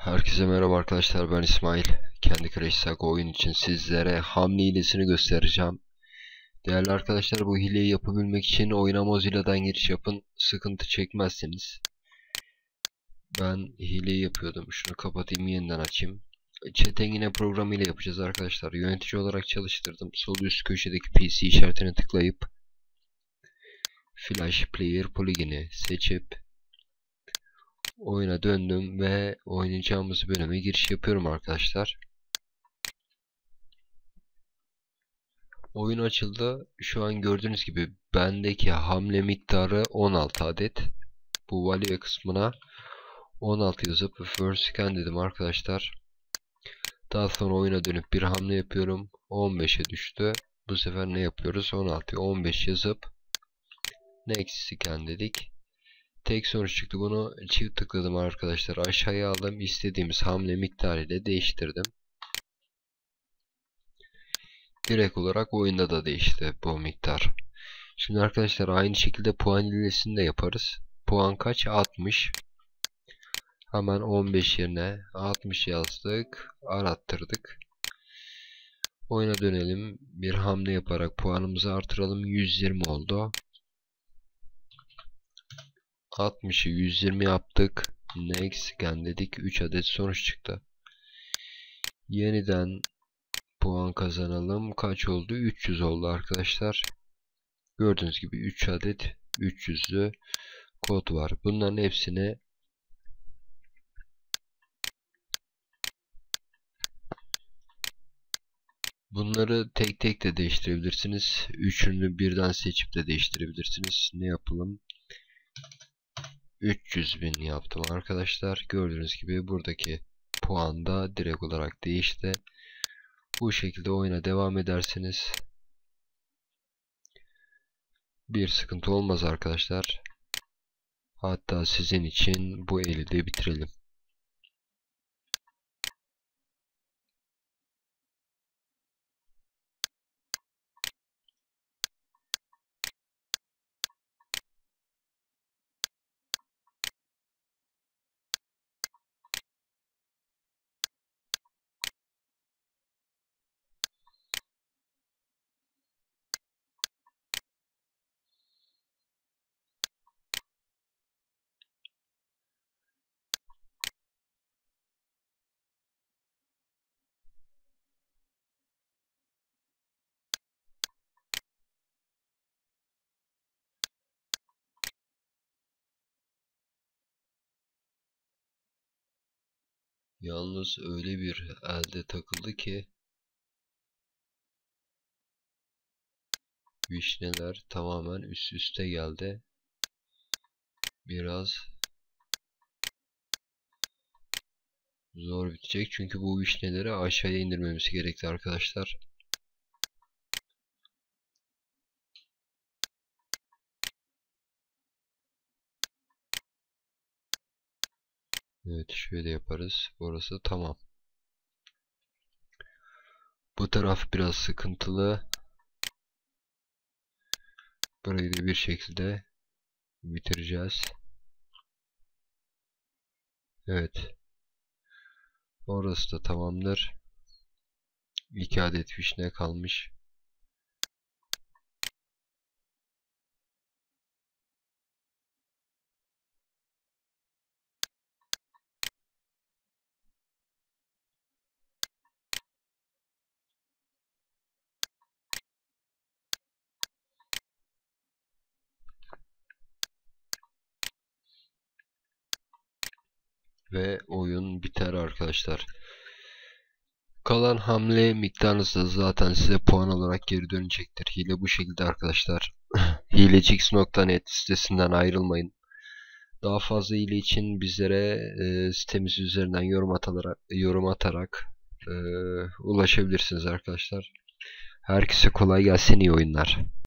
Herkese merhaba arkadaşlar ben İsmail. Kendi Crash oyun için sizlere hamle hilesini göstereceğim. Değerli arkadaşlar bu hileyi yapabilmek için oyuna Mozilla'dan giriş yapın. Sıkıntı çekmezseniz. Ben hileyi yapıyordum. Şunu kapatayım yeniden açayım. Çetengine programıyla yapacağız arkadaşlar. Yönetici olarak çalıştırdım. Sol üst köşedeki PC işaretine tıklayıp Flash Player Polygon'i seçip oyuna döndüm ve oynayacağımız bölüme giriş yapıyorum arkadaşlar. Oyun açıldı. Şu an gördüğünüz gibi bendeki hamle miktarı 16 adet. Bu value kısmına 16 yazıp first scan dedim arkadaşlar. Daha sonra oyuna dönüp bir hamle yapıyorum. 15'e düştü. Bu sefer ne yapıyoruz? 16'ya 15 yazıp next scan dedik. Tek sonuç çıktı. Bunu çift tıkladım arkadaşlar. Aşağıya aldım. istediğimiz hamle miktarı ile değiştirdim. Direkt olarak oyunda da değişti bu miktar. Şimdi arkadaşlar aynı şekilde puan hilesini de yaparız. Puan kaç? 60. Hemen 15 yerine 60 yazdık. Arattırdık. Oyuna dönelim. Bir hamle yaparak puanımızı artıralım. 120 oldu. 60'ı 120 yaptık. Next scan dedik. 3 adet sonuç çıktı. Yeniden puan kazanalım. Kaç oldu? 300 oldu arkadaşlar. Gördüğünüz gibi 3 adet 300'lü kod var. Bunların hepsini Bunları tek tek de değiştirebilirsiniz. Üçünü birden seçip de değiştirebilirsiniz. Ne yapalım? 300 bin yaptım arkadaşlar. Gördüğünüz gibi buradaki puan da direkt olarak değişti. Bu şekilde oyuna devam ederseniz bir sıkıntı olmaz arkadaşlar. Hatta sizin için bu eli de bitirelim. Yalnız öyle bir elde takıldı ki vişneler tamamen üst üste geldi. Biraz zor bitecek çünkü bu vişneleri aşağıya indirmemiz gerekti arkadaşlar. Evet şöyle yaparız. Burası tamam. Bu taraf biraz sıkıntılı. Burayı da bir şekilde bitireceğiz. Evet. Orası da tamamdır. 2 adet fişne kalmış. Ve oyun biter arkadaşlar. Kalan hamle miktarınız da zaten size puan olarak geri dönecektir. Hile bu şekilde arkadaşlar. Hilecix.net sitesinden ayrılmayın. Daha fazla hile için bizlere e, sitemiz üzerinden yorum atarak, yorum atarak e, ulaşabilirsiniz arkadaşlar. Herkese kolay gelsin iyi oyunlar.